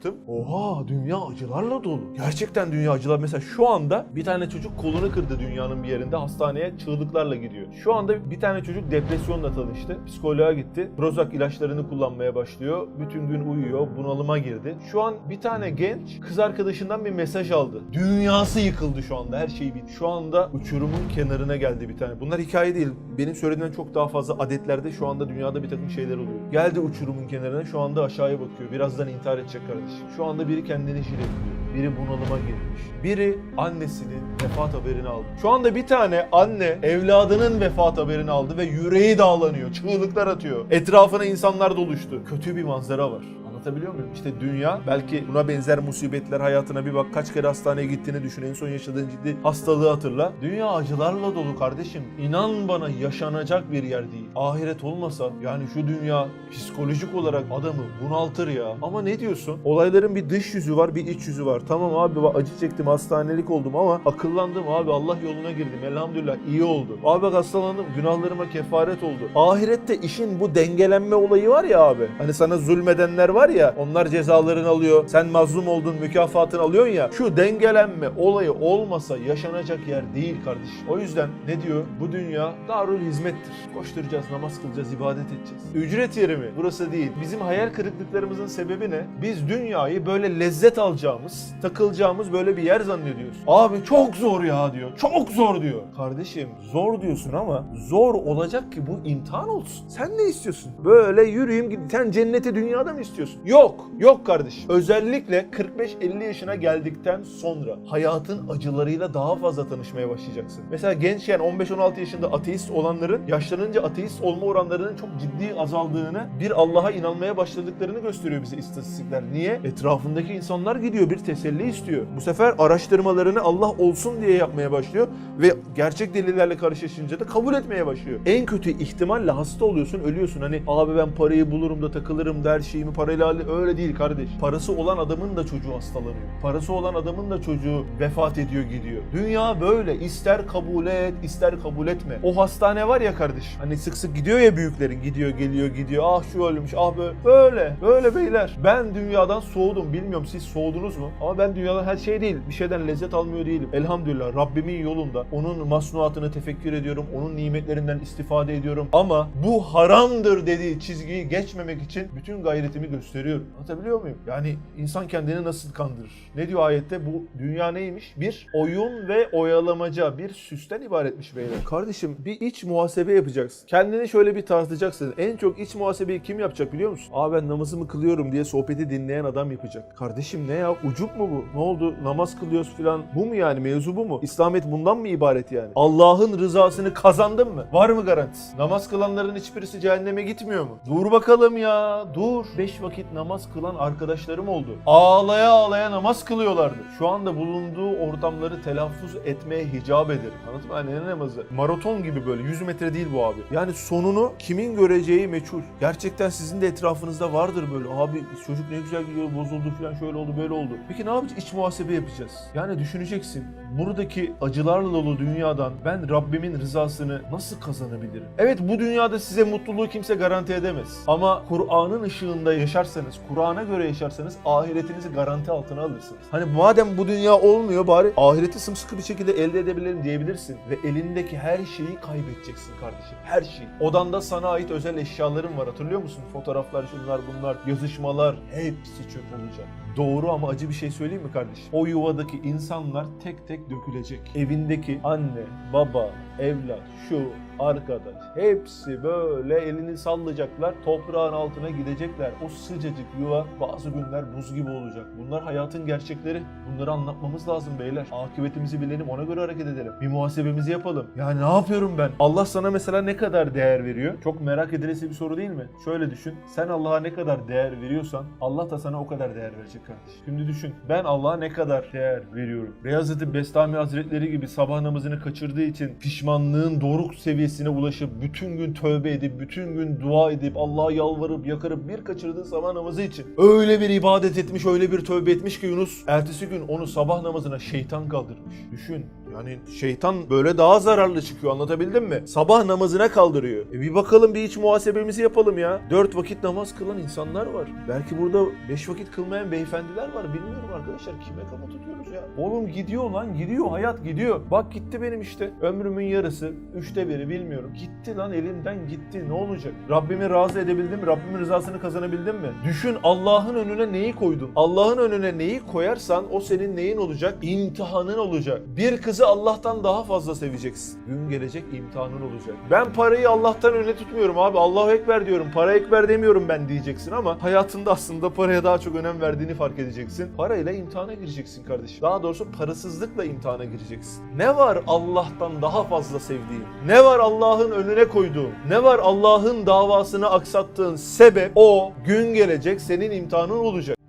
baktım. Oha dünya acılarla dolu. Gerçekten dünya acılar. Mesela şu anda bir tane çocuk kolunu kırdı dünyanın bir yerinde hastaneye çığlıklarla gidiyor. Şu anda bir tane çocuk depresyonla tanıştı. Psikoloğa gitti. Prozac ilaçlarını kullanmaya başlıyor. Bütün gün uyuyor. Bunalıma girdi. Şu an bir tane genç kız arkadaşından bir mesaj aldı. Dünyası yıkıldı şu anda. Her şey bitti. Şu anda uçurumun kenarına geldi bir tane. Bunlar hikaye değil. Benim söylediğimden çok daha fazla adetlerde şu anda dünyada bir takım şeyler oluyor. Geldi uçurumun kenarına şu anda aşağıya bakıyor. Birazdan intihar edecek kardeşim. Şu anda biri kendini jiletliyor. Biri bunalıma girmiş. Biri annesinin vefat haberini aldı. Şu anda bir tane anne evladının vefat haberini aldı ve yüreği dağlanıyor. Çığlıklar atıyor. Etrafına insanlar doluştu. Kötü bir manzara var. Anlatabiliyor muyum? İşte dünya belki buna benzer musibetler hayatına bir bak kaç kere hastaneye gittiğini düşün en son yaşadığın ciddi hastalığı hatırla. Dünya acılarla dolu kardeşim. İnan bana yaşanacak bir yer değil. Ahiret olmasa yani şu dünya psikolojik olarak adamı bunaltır ya. Ama ne diyorsun? Olayların bir dış yüzü var bir iç yüzü var. Tamam abi acı çektim hastanelik oldum ama akıllandım abi Allah yoluna girdim elhamdülillah iyi oldu. Abi bak hastalandım günahlarıma kefaret oldu. Ahirette işin bu dengelenme olayı var ya abi. Hani sana zulmedenler var ya onlar cezalarını alıyor. Sen mazlum oldun mükafatını alıyorsun ya. Şu dengelenme olayı olmasa yaşanacak yer değil kardeşim. O yüzden ne diyor? Bu dünya darul hizmettir. Koşturacağız, namaz kılacağız, ibadet edeceğiz. Ücret yeri mi? Burası değil. Bizim hayal kırıklıklarımızın sebebi ne? Biz dünyayı böyle lezzet alacağımız, takılacağımız böyle bir yer zannediyoruz. Abi çok zor ya diyor. Çok zor diyor. Kardeşim zor diyorsun ama zor olacak ki bu imtihan olsun. Sen ne istiyorsun? Böyle yürüyeyim gideyim. Sen cenneti dünyada mı istiyorsun? Yok. Yok kardeşim. Özellikle 45-50 yaşına geldikten sonra hayatın acılarıyla daha fazla tanışmaya başlayacaksın. Mesela gençken 15-16 yaşında ateist olanların yaşlanınca ateist olma oranlarının çok ciddi azaldığını, bir Allah'a inanmaya başladıklarını gösteriyor bize istatistikler. Niye? Etrafındaki insanlar gidiyor bir teselli istiyor. Bu sefer araştırmalarını Allah olsun diye yapmaya başlıyor ve gerçek delillerle karşılaşınca da kabul etmeye başlıyor. En kötü ihtimalle hasta oluyorsun, ölüyorsun. Hani abi ben parayı bulurum da takılırım da her şeyimi parayla halle-" öyle değil kardeş. Parası olan adamın da çocuğu hastalanıyor. Parası olan adamın da çocuğu vefat ediyor gidiyor. Dünya böyle. İster kabul et, ister kabul etme. O hastane var ya kardeş. Hani sık sık gidiyor ya büyüklerin. Gidiyor, geliyor, gidiyor. Ah şu ölmüş, ah böyle. Böyle. Böyle beyler. Ben dünyadan soğudum. Bilmiyorum siz soğudunuz mu? Ama ben dünyadan her şey değil. Bir şeyden lezzet almıyor değilim. Elhamdülillah Rabbimin yolunda. Onun masnuatını tefekkür ediyorum. Onun nimetlerinden istifade ediyorum. Ama bu haramdır dediği çizgiyi geçmemek için bütün gayretimi gösteriyorum. Anlatabiliyor muyum? Yani insan kendini nasıl kandırır? Ne diyor ayette? Bu dünya neymiş? Bir oyun ve oyalamaca, bir süsten ibaretmiş beyler. Kardeşim bir iç muhasebe yapacaksın. Kendini şöyle bir tartacaksın. En çok iç muhasebeyi kim yapacak biliyor musun? Aa ben namazımı kılıyorum diye sohbeti dinleyen adam yapacak. Kardeşim ne ya? Ucup mu bu? Ne oldu? Namaz kılıyoruz filan. Bu mu yani? Mevzu bu mu? İslamet bundan mı ibaret yani? Allah'ın rızasını kazandın mı? Var mı garantisi? Namaz kılanların hiçbirisi cehenneme gitmiyor mu? Dur bakalım ya. Dur. Beş vakit namaz kılan arkadaşlarım oldu. Ağlaya ağlaya namaz kılıyorlardı. Şu anda bulunduğu ortamları telaffuz etmeye hicap eder. Anladın mı? Hani ne namazı? Maraton gibi böyle. 100 metre değil bu abi. Yani sonunu kimin göreceği meçhul. Gerçekten sizin de etrafınızda vardır böyle. Abi çocuk ne güzel gidiyor bozuldu falan şöyle oldu böyle oldu. Peki ne yapacağız? İç muhasebe yapacağız. Yani düşüneceksin. Buradaki acılarla dolu dünyadan ben Rabbimin rızasını nasıl kazanabilirim? Evet bu dünyada size mutluluğu kimse garanti edemez. Ama Kur'an'ın ışığında yaşarsanız, Kur'an'a göre yaşarsanız ahiretinizi garanti altına alırsınız. Hani madem bu dünya olmuyor bari ahireti sımsıkı bir şekilde elde edebilirim diyebilirsin. Ve elindeki her şeyi kaybedeceksin kardeşim. Her şeyi. Odanda sana ait özel eşyaların var hatırlıyor musun? Fotoğraflar, şunlar bunlar, yazışmalar hepsi çöp olacak. Doğru ama acı bir şey söyleyeyim mi kardeşim? O yuvadaki insanlar tek tek dökülecek. Evindeki anne, baba, evlat, şu, arkadaş hepsi böyle elini sallayacaklar. Toprağın altına gidecekler. O sıcacık yuva bazı günler buz gibi olacak. Bunlar hayatın gerçekleri. Bunları anlatmamız lazım beyler. Akıbetimizi bilelim ona göre hareket edelim. Bir muhasebemizi yapalım. Yani ne yapıyorum ben? Allah sana mesela ne kadar değer veriyor? Çok merak edilesi bir soru değil mi? Şöyle düşün. Sen Allah'a ne kadar değer veriyorsan Allah da sana o kadar değer verecek kardeş. Şimdi düşün. Ben Allah'a ne kadar değer veriyorum? Beyazıt Bestami Hazretleri gibi sabah namazını kaçırdığı için pişmanlığın doruk seviyesine ulaşıp bütün gün tövbe edip bütün gün dua edip Allah'a yalvarıp yakarıp bir kaçırdığı sabah namazı için öyle bir ibadet etmiş öyle bir tövbe etmiş ki Yunus ertesi gün onu sabah namazına şeytan kaldırmış. Düşün Yani şeytan böyle daha zararlı çıkıyor anlatabildim mi? Sabah namazına kaldırıyor. E bir bakalım bir iç muhasebemizi yapalım ya. Dört vakit namaz kılan insanlar var. Belki burada beş vakit kılmayan beyefendiler var. Bilmiyorum arkadaşlar kime kafa tutuyoruz ya. Oğlum gidiyor lan gidiyor hayat gidiyor. Bak gitti benim işte. Ömrümün yarısı. Üçte biri bilmiyorum. Gitti lan elimden gitti. Ne olacak? Rabbimi razı edebildim mi? Rabbimin rızasını kazanabildim mi? Düşün Allah'ın önüne neyi koydun? Allah'ın önüne neyi koyarsan o senin neyin olacak? İmtihanın olacak. Bir kızı Allah'tan daha fazla seveceksin. Gün gelecek imtihanın olacak. Ben parayı Allah'tan öne tutmuyorum abi. Allahu Ekber diyorum. Para Ekber demiyorum ben diyeceksin ama hayatında aslında paraya daha çok önem verdiğini fark edeceksin. Parayla imtihana gireceksin kardeşim. Daha doğrusu parasızlıkla imtihana gireceksin. Ne var Allah'tan daha fazla sevdiğin? Ne var Allah'ın önüne koyduğun? Ne var Allah'ın davasını aksattığın sebep? O gün gelecek senin imtihanın olacak.